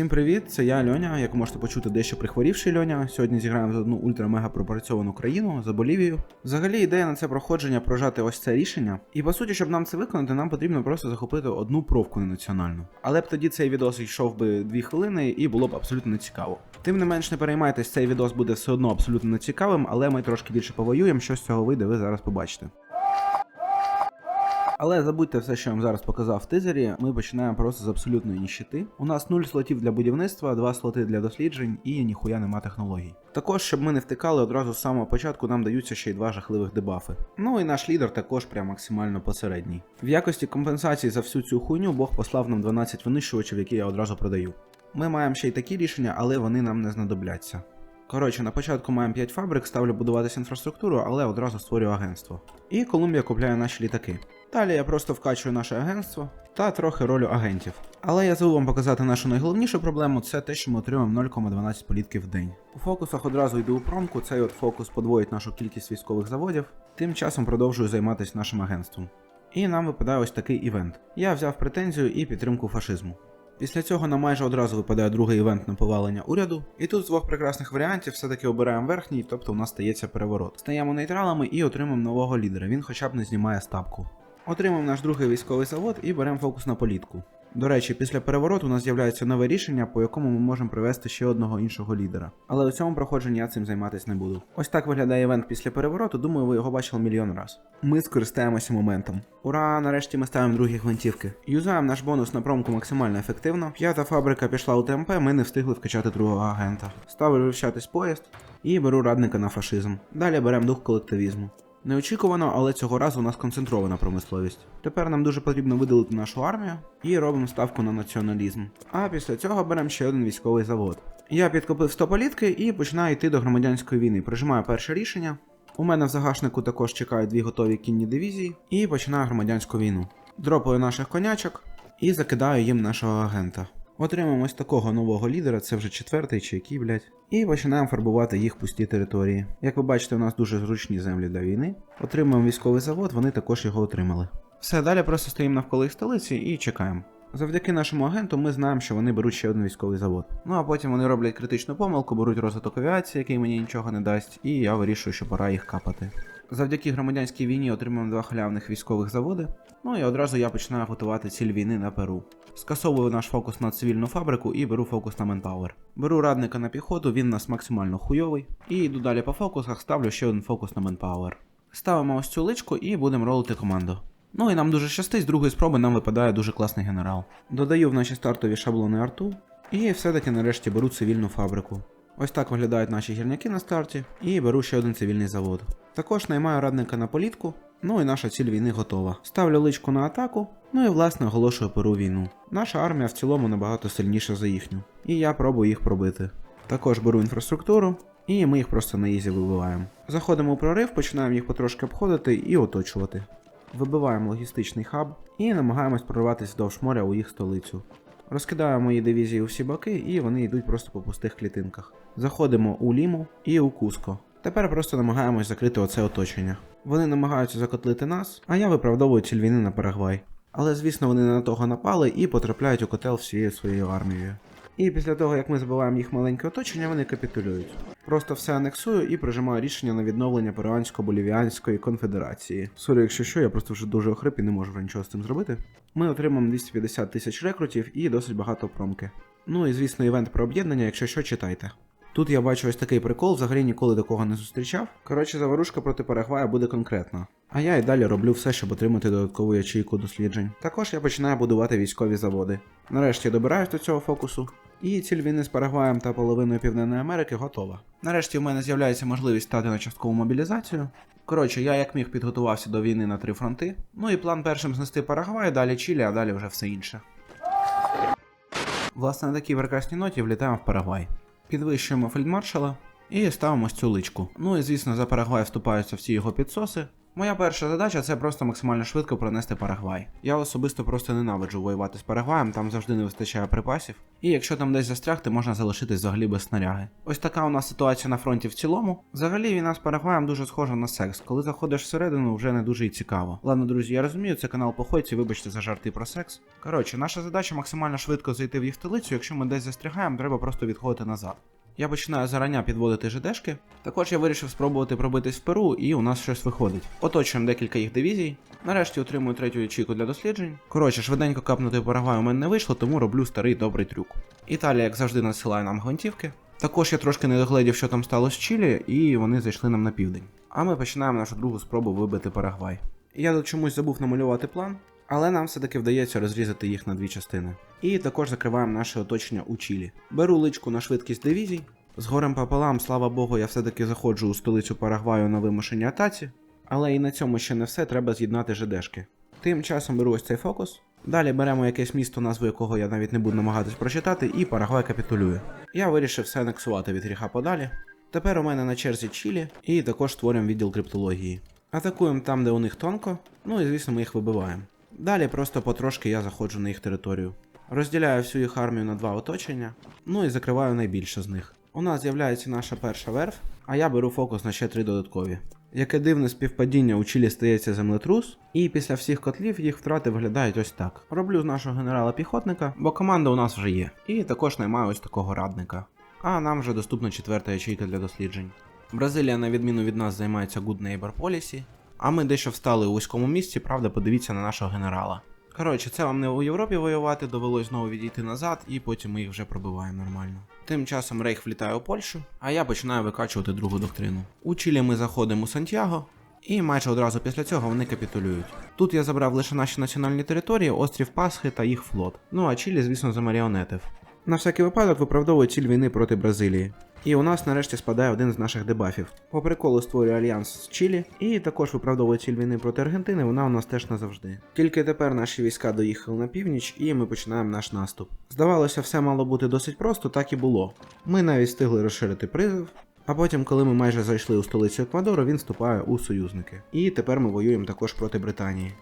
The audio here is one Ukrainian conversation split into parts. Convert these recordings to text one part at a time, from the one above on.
Всім привіт, це я Льоня. Як можете почути, дещо прихворівший Льоня. Сьогодні зіграємо за одну ультра-мега пропрацьовану країну за Болівію. Взагалі, ідея на це проходження прожати ось це рішення. І по суті, щоб нам це виконати, нам потрібно просто захопити одну провку ненаціональну. Але б тоді цей відос йшов би 2 хвилини і було б абсолютно нецікаво. Тим не менш, не переймайтесь, цей відос буде все одно абсолютно нецікавим, але ми трошки більше повоюємо. Що з цього вийде, ви зараз побачите. Але забудьте все, що я вам зараз показав в тизері. Ми починаємо просто з абсолютної ніщити. У нас 0 слотів для будівництва, 2 слоти для досліджень і ніхуя нема технологій. Також, щоб ми не втикали, одразу з самого початку нам даються ще й два жахливих дебафи. Ну і наш лідер також прям максимально посередній. В якості компенсації за всю цю хуйню Бог послав нам 12 винищувачів, які я одразу продаю. Ми маємо ще й такі рішення, але вони нам не знадобляться. Коротше, на початку маємо 5 фабрик, ставлю будуватися інфраструктуру, але одразу створюю агентство. І Колумбія купляє наші літаки. Далі я просто вкачую наше агентство та трохи ролю агентів. Але я забув вам показати нашу найголовнішу проблему це те, що ми отримуємо 0,12 політків в день. У фокусах одразу йду у промку, цей от фокус подвоїть нашу кількість військових заводів. Тим часом продовжую займатися нашим агентством. І нам випадає ось такий івент. Я взяв претензію і підтримку фашизму. Після цього нам майже одразу випадає другий івент на повалення уряду. І тут з двох прекрасних варіантів все-таки обираємо верхній, тобто у нас стається переворот. Стаємо нейтралами і отримуємо нового лідера. Він хоча б не знімає ставку. Отримаємо наш другий військовий завод і беремо фокус на політку. До речі, після перевороту у нас з'являється нове рішення, по якому ми можемо привести ще одного іншого лідера. Але у цьому проходженні я цим займатися не буду. Ось так виглядає івент після перевороту, думаю, ви його бачили мільйон раз. Ми скористаємося моментом. Ура! Нарешті ми ставимо другі гвинтівки. Юзаємо наш бонус на промку максимально ефективно. П'ята фабрика пішла у ТМП, ми не встигли вкачати другого агента. Ставлю вивчатись поїзд і беру радника на фашизм. Далі беремо дух колективізму. Неочікувано, але цього разу у нас концентрована промисловість. Тепер нам дуже потрібно видалити нашу армію і робимо ставку на націоналізм. А після цього беремо ще один військовий завод. Я підкопив 100 політки і починаю йти до громадянської війни. Прижимаю перше рішення. У мене в загашнику також чекають дві готові кінні дивізії, і починаю громадянську війну. Дропаю наших конячок і закидаю їм нашого агента. Отримаємо ось такого нового лідера, це вже четвертий чи який, блядь. І починаємо фарбувати їх пусті території. Як ви бачите, у нас дуже зручні землі для війни. Отримуємо військовий завод, вони також його отримали. Все, далі просто стоїмо навколо їх столиці і чекаємо. Завдяки нашому агенту ми знаємо, що вони беруть ще один військовий завод. Ну а потім вони роблять критичну помилку, беруть розвиток авіації, який мені нічого не дасть, і я вирішую, що пора їх капати. Завдяки громадянській війні отримуємо два халявних військових заводи. Ну і одразу я починаю готувати ціль війни на Перу. Скасовую наш фокус на цивільну фабрику і беру фокус на Manpower. Беру радника на піхоту, він у нас максимально хуйовий. І йду далі по фокусах, ставлю ще один фокус на Manpower. Ставимо ось цю личку і будемо ролити команду. Ну і нам дуже щастить, з другої спроби нам випадає дуже класний генерал. Додаю в наші стартові шаблони арту, і все-таки нарешті беру цивільну фабрику. Ось так виглядають наші гірняки на старті, і беру ще один цивільний завод. Також наймаю радника на політку, ну і наша ціль війни готова. Ставлю личку на атаку, ну і власне оголошую перу війну. Наша армія в цілому набагато сильніша за їхню, і я пробую їх пробити. Також беру інфраструктуру, і ми їх просто на ізі вибиваємо. Заходимо у прорив, починаємо їх потрошки обходити і оточувати. Вибиваємо логістичний хаб і намагаємось прорватися вздовж моря у їх столицю. Розкидаю мої дивізії у всі боки, і вони йдуть просто по пустих клітинках. Заходимо у Ліму і у Куско. Тепер просто намагаємось закрити оце оточення. Вони намагаються закотлити нас, а я виправдовую ціль війни на Парагвай. Але звісно вони не на того напали і потрапляють у котел всією своєю армією. І після того, як ми забиваємо їх маленьке оточення, вони капітулюють. Просто все анексую і прижимаю рішення на відновлення Перуансько-Болівіанської конфедерації. Сорі, якщо що, я просто вже дуже охрип і не можу вже нічого з цим зробити. Ми отримаємо 250 тисяч рекрутів і досить багато промки. Ну і звісно, івент про об'єднання, якщо що, читайте. Тут я бачу ось такий прикол, взагалі ніколи такого не зустрічав. Коротше, заворушка проти Парагвая буде конкретна. А я і далі роблю все, щоб отримати додаткову ячейку досліджень. Також я починаю будувати військові заводи. Нарешті добираюсь до цього фокусу. І ціль війни з Парагваєм та половиною Південної Америки готова. Нарешті в мене з'являється можливість стати на часткову мобілізацію. Коротше, я як міг підготувався до війни на три фронти. Ну і план першим знести Парагвай, далі Чилі, а далі вже все інше. Власне, на такій прекрасній ноті влітаємо в Парагвай. Підвищуємо фельдмаршала і ставимо цю личку. Ну і звісно, за Парагвай вступаються всі його підсоси. Моя перша задача це просто максимально швидко пронести Парагвай. Я особисто просто ненавиджу воювати з Парагваєм, там завжди не вистачає припасів. І якщо там десь застрягти, можна залишитись взагалі без снаряги. Ось така у нас ситуація на фронті в цілому. Взагалі війна з Парагваєм дуже схожа на секс. Коли заходиш всередину, вже не дуже і цікаво. Ладно, друзі, я розумію, це канал походці, вибачте за жарти про секс. Коротше, наша задача максимально швидко зайти в їх столицю. Якщо ми десь застрягаємо, треба просто відходити назад. Я починаю зарання підводити ЖДшки. Також я вирішив спробувати пробитись в Перу, і у нас щось виходить. Оточуємо декілька їх дивізій. Нарешті отримую третю ячейку для досліджень. Коротше, швиденько капнути Парагвай у мене не вийшло, тому роблю старий добрий трюк. Італія, як завжди, насилає нам гвинтівки. Також я трошки не догледів, що там сталося з Чилі, і вони зайшли нам на південь. А ми починаємо нашу другу спробу вибити Парагвай. Я чомусь забув намалювати план, але нам все-таки вдається розрізати їх на дві частини. І також закриваємо наше оточення у Чилі. Беру личку на швидкість дивізій. З горем пополам, слава Богу, я все-таки заходжу у столицю Парагваю на вимушеній атаці. Але і на цьому ще не все, треба з'єднати ЖДшки. Тим часом беру ось цей фокус. Далі беремо якесь місто, назву якого я навіть не буду намагатись прочитати, і Парагвай капітулює. Я вирішив все анексувати від гріха подалі. Тепер у мене на черзі Чилі, і також створюємо відділ криптології. Атакуємо там, де у них тонко, ну і звісно ми їх вибиваємо. Далі просто потрошки я заходжу на їх територію. Розділяю всю їх армію на два оточення, ну і закриваю найбільше з них. У нас з'являється наша перша верф, а я беру фокус на ще три додаткові. Яке дивне співпадіння у Чилі стається землетрус, і після всіх котлів їх втрати виглядають ось так. Роблю з нашого генерала піхотника, бо команда у нас вже є. І також наймаю ось такого радника. А нам вже доступна четверта ячейка для досліджень. Бразилія, на відміну від нас, займається Good Neighbor Policy, а ми дещо встали у вузькому місці, правда, подивіться на нашого генерала. Коротше, це вам не у Європі воювати, довелось знову відійти назад, і потім ми їх вже пробиваємо нормально. Тим часом Рейх влітає у Польщу, а я починаю викачувати другу доктрину. У Чилі ми заходимо у Сантьяго, і майже одразу після цього вони капітулюють. Тут я забрав лише наші національні території, острів Пасхи та їх флот. Ну а Чилі, звісно, замаріонетив. На всякий випадок виправдовує ціль війни проти Бразилії. І у нас нарешті спадає один з наших дебафів. По приколу створює альянс з Чилі, і також виправдовує ціль війни проти Аргентини, вона у нас теж назавжди. Тільки тепер наші війська доїхали на північ, і ми починаємо наш наступ. Здавалося, все мало бути досить просто, так і було. Ми навіть встигли розширити призов. А потім, коли ми майже зайшли у столицю Еквадору, він вступає у союзники. І тепер ми воюємо також проти Британії.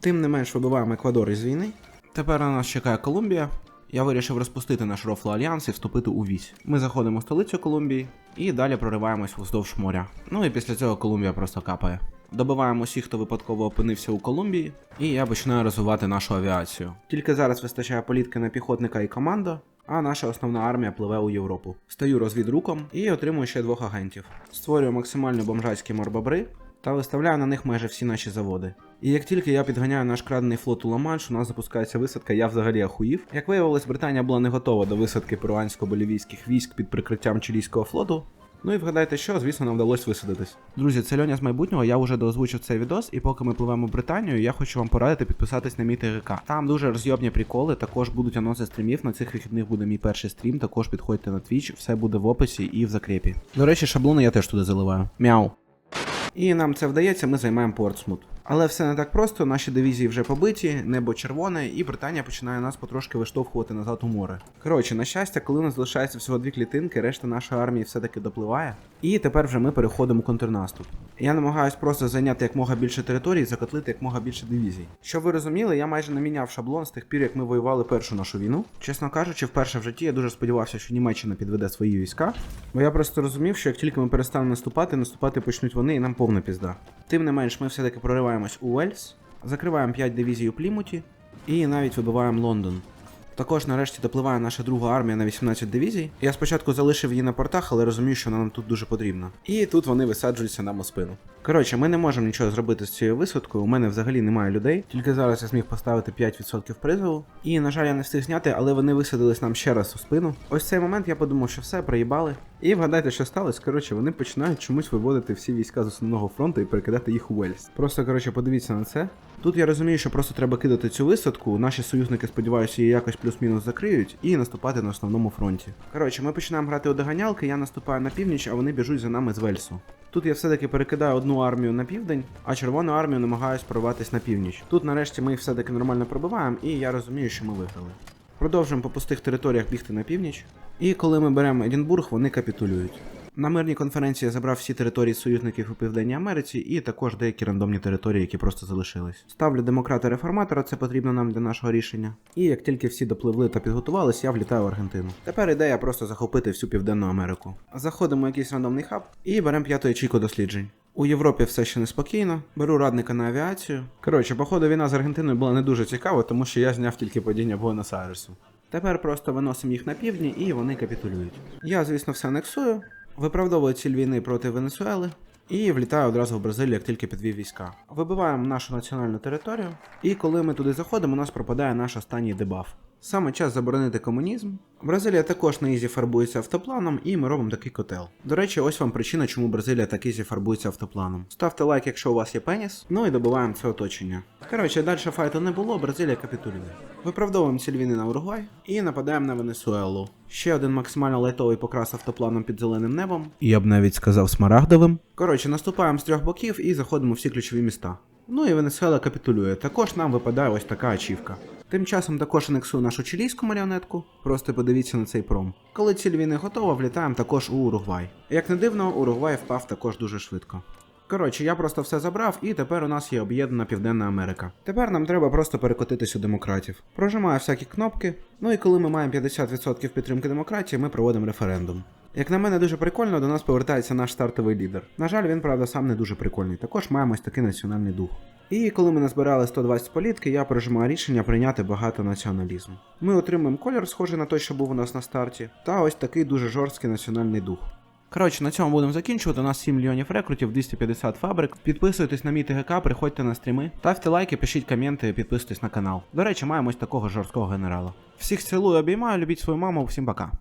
Тим не менш вибиваємо Еквадор із війни. Тепер на нас чекає Колумбія. Я вирішив розпустити наш Рофло Альянс і вступити у вісь. Ми заходимо в столицю Колумбії і далі прориваємось вздовж моря. Ну і після цього Колумбія просто капає. Добиваємо усіх, хто випадково опинився у Колумбії, і я починаю розвивати нашу авіацію. Тільки зараз вистачає політки на піхотника і команда, а наша основна армія пливе у Європу. Стаю розвідруком і отримую ще двох агентів. Створюю максимально бомжацькі морбобри та виставляю на них майже всі наші заводи. І як тільки я підганяю наш крадений флот у Ла-Манш, у нас запускається висадка, я взагалі ахуїв. Як виявилось, Британія була не готова до висадки перуансько-болівійських військ під прикриттям чилійського флоту. Ну і вгадайте що, звісно, нам вдалося висадитись. Друзі, це Льоня з майбутнього, я вже доозвучив цей відос, і поки ми пливемо в Британію, я хочу вам порадити підписатись на мій ТГК. Там дуже розйобні приколи, також будуть анонси стрімів. На цих вихідних буде мій перший стрім, також підходьте на Twitch, все буде в описі і в закрепі. До речі, шаблони я теж туди заливаю. Мяу. І нам це вдається, ми займаємо Портсмут. Але все не так просто, наші дивізії вже побиті, небо червоне, і Британія починає нас потрошки виштовхувати назад у море. Коротше, на щастя, коли у нас залишається всього дві клітинки, решта нашої армії все-таки допливає. І тепер вже ми переходимо у контрнаступ. Я намагаюсь просто зайняти якмога більше територій і закотлити якмога більше дивізій. Щоб ви розуміли, я майже не міняв шаблон з тих пір, як ми воювали першу нашу війну. Чесно кажучи, вперше в житті я дуже сподівався, що Німеччина підведе свої війська. Бо я просто розумів, що як тільки ми перестанемо наступати, наступати почнуть вони і нам повна пізда. Тим не менш, ми все-таки прориваємось у Уельс, закриваємо 5 дивізій у Плімуті і навіть вибиваємо Лондон. Також нарешті допливає наша друга армія на 18 дивізій. Я спочатку залишив її на портах, але розумію, що вона нам тут дуже потрібна. І тут вони висаджуються нам у спину. Коротше, ми не можемо нічого зробити з цією висадкою. У мене взагалі немає людей. Тільки зараз я зміг поставити 5% призову. І, на жаль, я не встиг зняти, але вони висадились нам ще раз у спину. Ось в цей момент я подумав, що все, проїбали. І вгадайте, що сталося. Коротше, вони починають чомусь виводити всі війська з основного фронту і перекидати їх у Уельс. Просто коротше, подивіться на це. Тут я розумію, що просто треба кидати цю висадку. Наші союзники, сподіваюся, її якось плюс-мінус закриють і наступати на основному фронті. Коротше, ми починаємо грати у доганялки, я наступаю на північ, а вони біжуть за нами з Вельсу. Тут я все-таки перекидаю одну армію на південь, а червону армію намагаюсь прорватися на північ. Тут нарешті ми їх все-таки нормально пробиваємо, і я розумію, що ми виграли. Продовжуємо по пустих територіях бігти на північ. І коли ми беремо Едінбург, вони капітулюють. На мирній конференції я забрав всі території союзників у Південній Америці і також деякі рандомні території, які просто залишились. Ставлю демократа-реформатора, це потрібно нам для нашого рішення. І як тільки всі допливли та підготувались, я влітаю в Аргентину. Тепер ідея просто захопити всю Південну Америку. Заходимо в якийсь рандомний хаб і беремо п'яту ячейку досліджень. У Європі все ще неспокійно. Беру радника на авіацію. Коротше, походу, війна з Аргентиною була не дуже цікава, тому що я зняв тільки падіння Буенос-Айресу. Тепер просто виносимо їх на півдні і вони капітулюють. Я, звісно, все анексую, виправдовую ціль війни проти Венесуели і влітаю одразу в Бразилію, як тільки підвів війська. Вибиваємо нашу національну територію, і коли ми туди заходимо, у нас пропадає наш останній дебаф. Саме час заборонити комунізм. Бразилія також на ізі фарбується автопланом, і ми робимо такий котел. До речі, ось вам причина, чому Бразилія так ізі фарбується автопланом. Ставте лайк, якщо у вас є пеніс. Ну і добиваємо це оточення. Коротше, далі файту не було, Бразилія капітулює. Виправдовуємо ціль війни на Уругвай і нападаємо на Венесуелу. Ще один максимально лайтовий покрас автопланом під зеленим небом. Я б навіть сказав смарагдовим. Коротше, наступаємо з трьох боків і заходимо в всі ключові міста. Ну і Венесуела капітулює. Також нам випадає ось така ачівка. Тим часом також анексую нашу чилійську маріонетку. Просто подивіться на цей пром. Коли ціль війни готова, влітаємо також у Уругвай. Як не дивно, Уругвай впав також дуже швидко. Коротше, я просто все забрав, і тепер у нас є об'єднана Південна Америка. Тепер нам треба просто перекотитись у демократів. Прожимаю всякі кнопки. Ну і коли ми маємо 50% підтримки демократії, ми проводимо референдум. Як на мене, дуже прикольно, до нас повертається наш стартовий лідер. На жаль, він, правда, сам не дуже прикольний. Також маємо ось такий національний дух. І коли ми назбирали 120 політки, я прожимаю рішення прийняти багато націоналізму. Ми отримуємо колір, схожий на той, що був у нас на старті, та ось такий дуже жорсткий національний дух. Коротше, на цьому будемо закінчувати. У нас 7 мільйонів рекрутів, 250 фабрик. Підписуйтесь на мій ТГК, приходьте на стріми, ставте лайки, пишіть коменти, підписуйтесь на канал. До речі, маємо ось такого жорсткого генерала. Всіх цілую, обіймаю, любіть свою маму, всім пока.